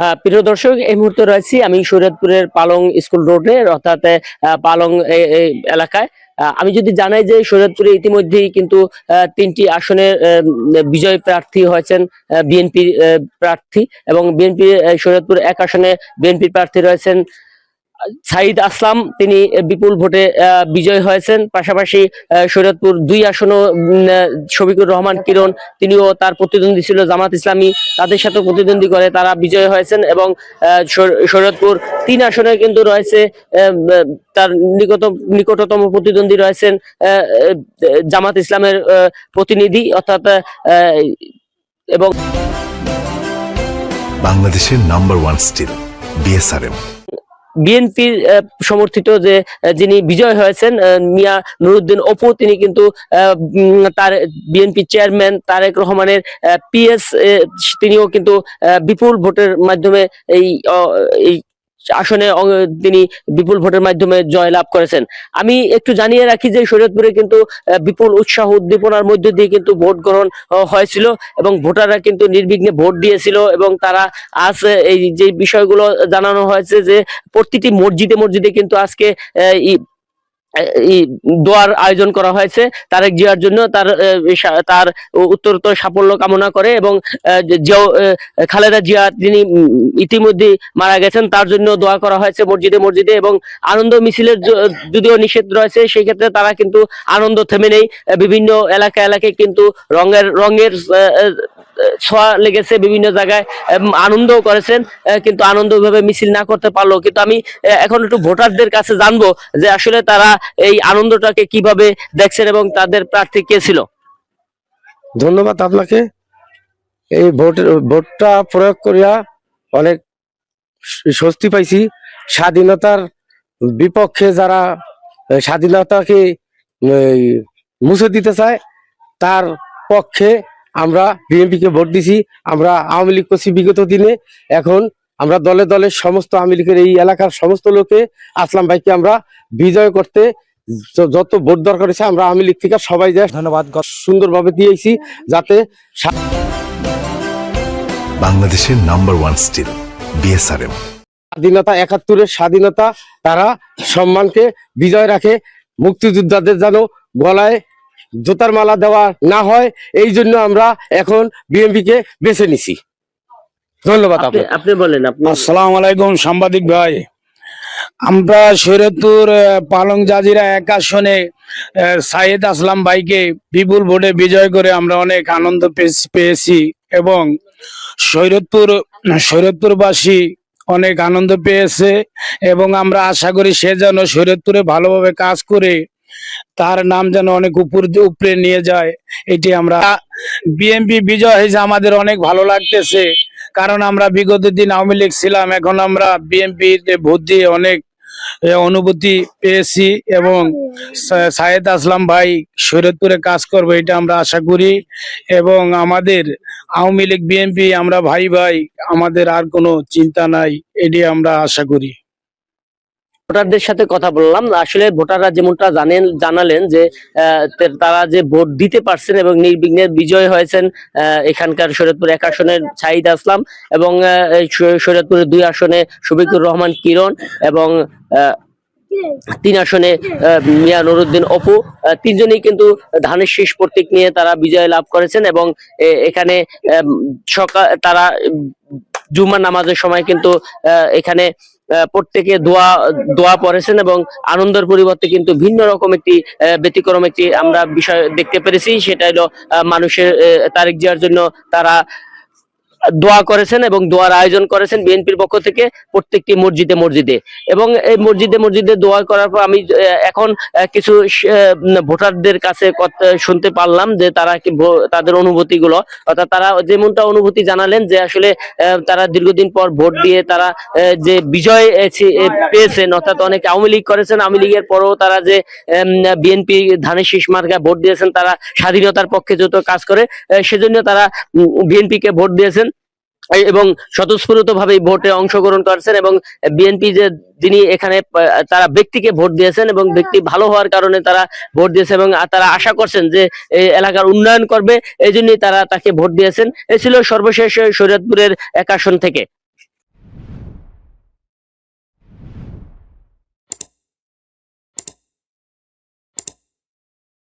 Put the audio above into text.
হ্যাঁ প্রিয় দর্শক, এই মুহূর্তে রয়েছি আমি শরীয়তপুরের পালং স্কুল রোডে, অর্থাৎ পালং এলাকায়। আমি যদি জানাই যে শরীয়তপুরে ইতিমধ্যেই কিন্তু তিনটি আসনের বিজয় প্রার্থী হয়েছেন বিএনপি প্রার্থী এবং বিএনপি শরীয়তপুর এক আসনে বিএনপি প্রার্থী রয়েছেন সাইদ আসলাম। তিনি বিপুল ভোটে বিজয় হয়েছেন। পাশাপাশি শরীয়তপুর দুই আসনও শফিকুর রহমান কিরণ, তিনিও তার প্রতিদ্বন্দ্বী ছিল। জামাত ইসলামী তাদের সাথে প্রতিদ্বন্দ্বী করে, তারা বিজয় হয়েছেন এবং শরীয়তপুর তিন আসনে কিন্তু রয়েছে তার নিকট, নিকটতম প্রতিদ্বন্দ্বী রয়েছেন জামাত ইসলামের প্রতিনিধি, অর্থাৎ এবং বাংলাদেশের নাম্বার ওয়ান স্টিল, বিএসআরএম। বিএনপির সমর্থিত যে যিনি বিজয় হয়েছেন মিয়া নুরুদ্দিন অপু, তিনি কিন্তু তার বিএনপি চেয়ারম্যান তারেক রহমানের পিএস তিনিও কিন্তু বিপুল ভোটের মাধ্যমে এই আসনে তিনি বিপুল ভোটের মাধ্যমে জয় লাভ করেছেন। আমি একটু জানিয়ে রাখি যে শরীয়তপুরে কিন্তু বিপুল উৎসাহ উদ্দীপনার মধ্য দিয়ে কিন্তু ভোট গ্রহণ হয়েছিল এবং ভোটাররা কিন্তু নির্বিঘ্নে ভোট দিয়েছিল এবং তারা আজ এই যে বিষয়গুলো জানানো হয়েছে যে প্রতিটি মসজিদে মসজিদে কিন্তু আজকে দোয়ার আয়োজন করা হয়েছে তারেক জিয়ার জন্য তার তার উত্তরোত্তর সাফল্য কামনা করে এবং খালেদা জিয়া তিনি ইতিমধ্যে মারা গেছেন তার জন্য দোয়া করা হয়েছে মসজিদে মসজিদে এবং আনন্দ মিছিলের যদিও নিষেধ রয়েছে সেই ক্ষেত্রে তারা কিন্তু আনন্দ থেমে নেই। বিভিন্ন এলাকা এলাকায় কিন্তু রঙের রঙের ছোঁয়া লেগেছে বিভিন্ন জায়গায় উম, আনন্দও করেছেন কিন্তু আনন্দ মিছিল না করতে পারল কিন্তু আমি এখন একটু ভোটারদের কাছে জানব যে আসলে তারা এই আনন্দটাকে কীভাবে দেখছেন এবং তাদের প্রার্থী কে ছিল? ধন্যবাদ আপনাকে। এই ভোট, ভোটটা প্রয়োগ করিয়া অনেক স্বস্তি পাইছি। স্বাধীনতার বিপক্ষে যারা স্বাধীনতাকে মুছে দিতে চায়, তার পক্ষে আমরা বিএনপি কে ভোট দিছি। আমরা আওয়ামী লীগ করছি বিগত দিনে। এখন আমরা দলে দলে সমস্ত আওয়ামী লীগের এই এলাকার সমস্ত লোকে আসলাম ভাইকে আমরা বিজয় করতে। যত ভোট দরকার হয়েছে আমরা আওয়ামী লীগ থেকে সবাই যায় ধন্যবাদ। সুন্দরভাবে দিয়েছি যাতে বাংলাদেশের নাম্বার ওয়ান স্টিল বিএসআরএম স্বাধীনতা একাত্তরের স্বাধীনতা তারা সম্মানকে বিজয় রাখে। মুক্তিযোদ্ধাদের যেন গলায় জোতার মালা দেওয়া না হয় এই জন্য আমরা এখন বিএনপি কে বেছে নিছি। ধন্যবাদ আপনি বলেন আসসালামু আলাইকুম সাংবাদিক ভাই। আমরা শরীয়তপুর আহ, পালং জাজিরা এক আসনে আহ, সাইদ আসলাম ভাইকে বিপুল ভোটে বিজয় করে আমরা অনেক আনন্দ পেয়েছি- পেয়েছি এবং শরীয়তপুর শরীয়তপুরবাসী অনেক আনন্দ পেয়েছে এবং আমরা আশা করি সে যেন শরীয়তপুরে ভালোভাবে কাজ করে তার নাম যেন অনেক উপর উপরে নিয়ে যায়। এটি আমরা বিএনপি বিজয় হয়েছে আমাদের অনেক ভালো লাগতেছে। কারণ আমরা বিগত দিন আওয়ামী লীগ ছিলাম, এখন আমরা বিএনপি ভোট দিয়ে অনেক অনুভূতি পেয়েছি এবং সায়েদ আসলাম ভাই শরীয়তপুরে কাজ করব, এটা আমরা আশা করি। এবং আমাদের আওয়ামী লীগ, বিএনপি, আমরা ভাই ভাই, আমাদের আর কোনো চিন্তা নাই এটি আমরা আশা করি। ভোটারদের সাথে কথা বললাম। আসলে ভোটাররা যেমনটা জানেন, জানালেন যে তারা যে ভোট দিতে পারছেন এবং নির্বিঘ্নে বিজয় হয়েছেন এখানকার শরীয়তপুর এক আসনের ছাইদ আসলাম এবং শরীয়তপুরের দুই আসনে শফিকুর রহমান কিরণ এবং তিন আসনে মিয়া নুরুদ্দিন অপু। তিনজনই কিন্তু ধানের শেষ প্রতীক নিয়ে তারা বিজয় লাভ করেছেন এবং এখানে সকাল তারা জুমার নামাজের সময় কিন্তু এখানে প্রত্যেকে দোয়া দোয়া পড়েছেন এবং আনন্দের পরিবর্তে কিন্তু ভিন্ন রকম একটি ব্যতিক্রম একটি আমরা বিষয় দেখতে পেরেছি। সেটা হলো মানুষের তারিখ দেওয়ার জন্য তারা দোয়া করেছেন এবং দোয়ার আয়োজন করেছেন বিএনপির পক্ষ থেকে প্রত্যেকটি মসজিদে মসজিদে। এবং এই মসজিদে মসজিদে দোয়া করার পর আমি এখন কিছু ভোটারদের কাছে শুনতে পারলাম যে তারা তাদের অনুভূতি গুলো অর্থাৎ তারা যেমনটা অনুভূতি জানালেন যে আসলে তারা দীর্ঘদিন পর ভোট দিয়ে তারা যে বিজয় পেয়েছেন, অর্থাৎ অনেক আওয়ামী লীগ করেছেন, আওয়ামী লীগের পরেও তারা যে বিএনপি ধানের শীষ মার্কায় ভোট দিয়েছেন, তারা স্বাধীনতার পক্ষে যত কাজ করে সেজন্য তারা বিএনপি কে ভোট দিয়েছেন। এবং স্বতঃস্ফূর্ত ভাবে ভোটে অংশগ্রহণ করছেন এবং বিএনপি যে যিনি এখানে তারা ব্যক্তিকে ভোট দিয়েছেন এবং ব্যক্তি ভালো হওয়ার কারণে তারা ভোট দিয়েছে এবং তারা আশা করছেন যে এলাকার উন্নয়ন করবে, এই জন্যই তারা তাকে ভোট দিয়েছেন। এ ছিল সর্বশেষ শরীয়তপুরের এক আসন থেকে।